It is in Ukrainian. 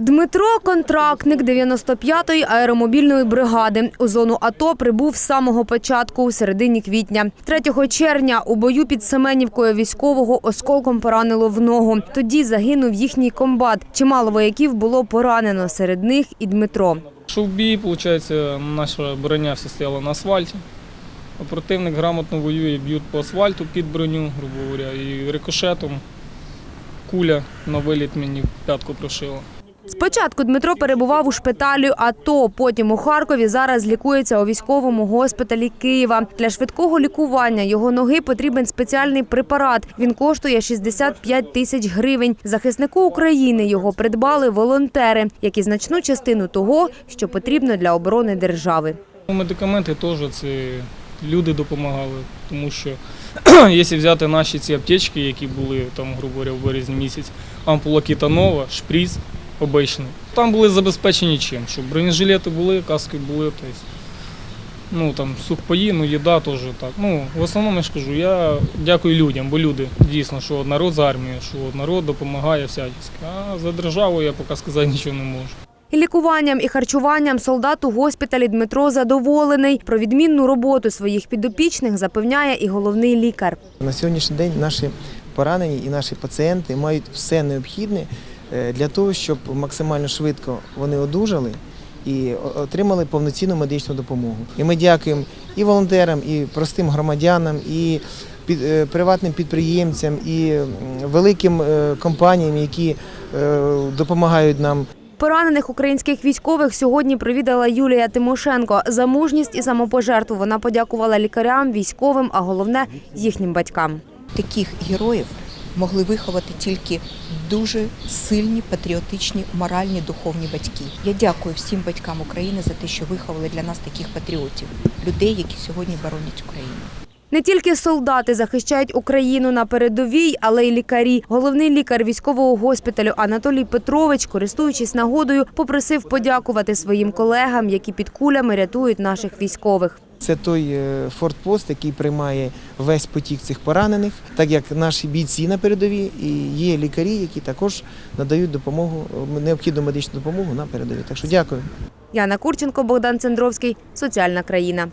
Дмитро – контрактник 95-ї аеромобільної бригади. У зону АТО прибув з самого початку, у середині квітня. 3 червня у бою під Семенівкою військового осколком поранило в ногу. Тоді загинув їхній комбат. Чимало вояків було поранено, серед них і Дмитро. Шов бій, виходить, наша броня вся стояла на асфальті. Противник грамотно воює, б'ють по асфальту під броню, грубо говоря, і рикошетом куля на виліт мені п'ятку прошила. Спочатку Дмитро перебував у шпиталі АТО, потім у Харкові. Зараз лікується у військовому госпіталі Києва. Для швидкого лікування його ноги потрібен спеціальний препарат. Він коштує 65 тисяч гривень. Захиснику України його придбали волонтери, як і значну частину того, що потрібно для оборони держави. Ну, Медикаменти теж це люди допомагали, тому що якщо взяти наші ці аптечки, які були там, грубо говоря, в березні місяць, ампула кітанова, шприц обичний, там були забезпечені чим, щоб бронежилети були, каски були, тобто, ну там сухпаї, ну їда теж так. Ну, в основному я ж кажу, я дякую людям, бо люди дійсно, що народ з армії, що народ допомагає всячески. А за державу я поки сказати нічого не можу. І лікуванням і харчуванням солдат у госпіталі Дмитро задоволений. Про відмінну роботу своїх підопічних запевняє і головний лікар. На сьогоднішній день наші поранені і наші пацієнти мають все необхідне для того, щоб максимально швидко вони одужали і отримали повноцінну медичну допомогу. І ми дякуємо і волонтерам, і простим громадянам, і під, е, приватним підприємцям, і великим е, компаніям, які е, допомагають нам Поранених українських військових сьогодні провідала Юлія Тимошенко. За мужність і самопожертву вона подякувала лікарям, військовим, а головне їхнім батькам. таких героїв могли виховати тільки дуже сильні патріотичні, моральні, духовні батьки. Я дякую всім батькам України за те, що виховали для нас таких патріотів, людей, які сьогодні боронять Україну. Не тільки солдати захищають Україну на передовій, але й лікарі. Головний лікар військового госпіталю Анатолій Петрович, користуючись нагодою, попросив подякувати своїм колегам, які під кулями рятують наших військових. Це той е, фортпост, який приймає весь потік цих поранених, так як наші бійці на передовій і є лікарі, які також надають допомогу, е, необхідну медичну допомогу на передовій. Так що дякую. Яна Курченко, Богдан Цендровський, Соціальна країна.